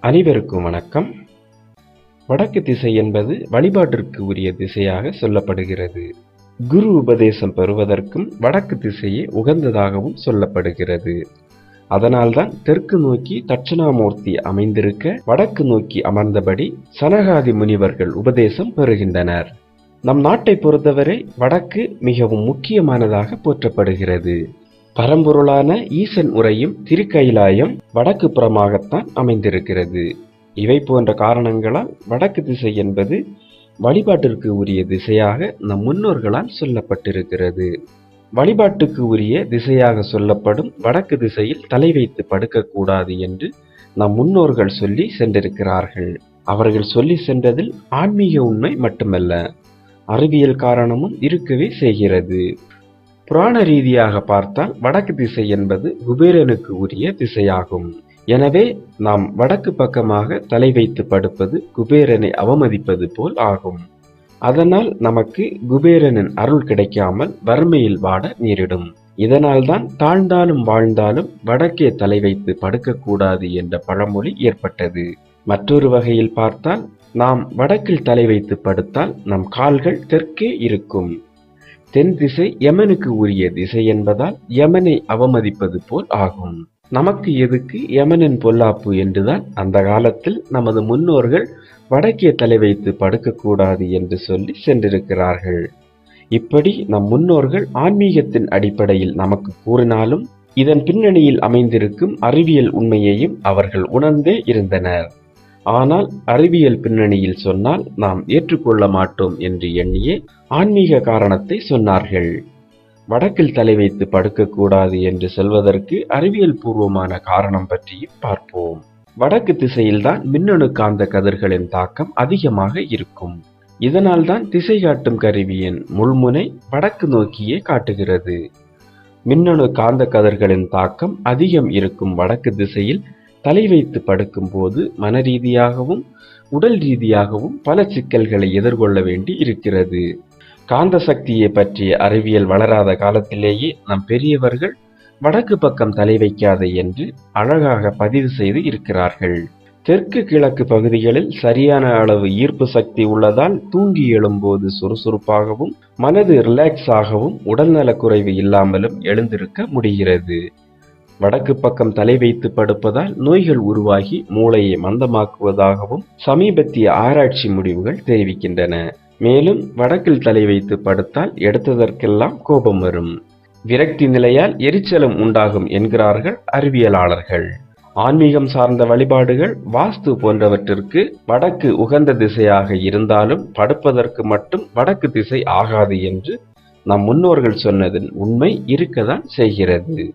அனைவருக்கும் வணக்கம். வடக்கு திசை என்பது வழிபாட்டிற்கு உரிய திசையாக சொல்லப்படுகிறது. குரு உபதேசம் பெறுவதற்கும் வடக்கு திசையே உகந்ததாகவும் சொல்லப்படுகிறது. அதனால்தான் தெற்கு நோக்கி தட்சிணாமூர்த்தி அமைந்திருக்க வடக்கு நோக்கி அமர்ந்தபடி சனகாதி முனிவர்கள் உபதேசம் பெறுகின்றனர். நம் நாட்டை பொறுத்தவரை வடக்கு மிகவும் முக்கியமானதாக போற்றப்படுகிறது. பரம்பொருளான ஈசன் உரையும் திருக்கைலாயம் வடக்கு புறமாகத்தான் அமைந்திருக்கிறது. இவை போன்ற காரணங்களால் வடக்கு திசை என்பது வழிபாட்டிற்கு உரிய திசையாக நம் முன்னோர்களால் சொல்லப்பட்டிருக்கிறது. வழிபாட்டுக்கு உரிய திசையாக சொல்லப்படும் வடக்கு திசையில் தலை வைத்து படுக்கக்கூடாது என்று நம் முன்னோர்கள் சொல்லி சென்றிருக்கிறார்கள். அவர்கள் சொல்லி சென்றதில் ஆன்மீக உண்மை மட்டுமல்ல அறிவியல் காரணமும் இருக்கவே செய்கிறது. புராண ரீதியாக பார்த்தால் வடக்கு திசை என்பது குபேரனுக்கு உரிய திசையாகும். எனவே நாம் வடக்கு பக்கமாக தலை வைத்து படுப்பது குபேரனை அவமதிப்பது போல் ஆகும். அதனால் நமக்கு குபேரனின் அருள் கிடைக்காமல் வறுமையில் வாட நேரிடும். இதனால்தான் தாழ்ந்தாலும் வாழ்ந்தாலும் வடக்கே தலை வைத்து படுக்கக்கூடாது என்ற பழமொழி ஏற்பட்டது. மற்றொரு வகையில் பார்த்தால் நாம் வடக்கில் தலை வைத்து படுத்தால் நம் கால்கள் தெற்கே இருக்கும். தென் திசை யமனுக்கு உரிய திசை என்பதால் யமனை அவமதிப்பது போல் ஆகும். நமக்கு எதுக்கு யமனின் பொல்லாப்பு என்றுதான் அந்த காலத்தில் நமது முன்னோர்கள் வடக்கே தலை வைத்து படுக்கக்கூடாது என்று சொல்லி சென்றிருக்கிறார்கள். இப்படி நம் முன்னோர்கள் ஆன்மீகத்தின் அடிப்படையில் நமக்கு கூறினாலும் இதன் பின்னணியில் அமைந்திருக்கும் அறிவியல் உண்மையையும் அவர்கள் உணர்ந்தே இருந்தனர். ஆனால் அறிவியல் பின்னணியில் சொன்னால் நாம் ஏற்றுக்கொள்ள மாட்டோம் என்று எண்ணியே ஆன்மீக காரணத்தை சொன்னார்கள். வடக்கில் தலை வைத்து படுக்கக்கூடாது என்று சொல்வதற்கு அறிவியல் பூர்வமான காரணம் பற்றியும் பார்ப்போம். வடக்கு திசையில்தான் மின்னணு காந்த கதிர்களின் தாக்கம் அதிகமாக இருக்கும். இதனால்தான் திசை காட்டும் கருவியின் முள்முனை வடக்கு நோக்கியே காட்டுகிறது. மின்னணு காந்த கதிர்களின் தாக்கம் அதிகம் இருக்கும் வடக்கு திசையில் தலை வைத்து படுக்கும்போது மன ரீதியாகவும் உடல் ரீதியாகவும் பல சிக்கல்களை எதிர்கொள்ள வேண்டி இருக்கிறது. காந்த சக்தியை பற்றிய அறிவியல் வளராத காலத்திலேயே நம் பெரியவர்கள் வடக்கு பக்கம் தலை வைக்காது என்று அழகாக பதிவு செய்து இருக்கிறார்கள். தெற்கு கிழக்கு பகுதிகளில் சரியான அளவு ஈர்ப்பு சக்தி உள்ளதால் தூங்கி எழும்போது சுறுசுறுப்பாகவும் மனது ரிலாக்ஸ் ஆகவும் உடல்நலக்குறைவு இல்லாமலும் எழுந்திருக்க முடிகிறது. வடக்கு பக்கம் தலை வைத்து படுப்பதால் நோய்கள் உருவாகி மூளையை மந்தமாக்குவதாகவும் சமீபத்திய ஆராய்ச்சி முடிவுகள் தெரிவிக்கின்றன. மேலும் வடக்கில் தலை வைத்து படுத்தால் எடுத்ததற்கெல்லாம் கோபம் வரும். விரக்தி நிலையால் எரிச்சலும் உண்டாகும் என்கிறார்கள் அறிவியலாளர்கள். ஆன்மீகம் சார்ந்த வழிபாடுகள் வாஸ்து போன்றவற்றிற்கு வடக்கு உகந்த திசையாக இருந்தாலும் படுப்பதற்கு மட்டும் வடக்கு திசை ஆகாது என்று நம் முன்னோர்கள் சொன்னதன் உண்மை இருக்கதான் செய்கிறது.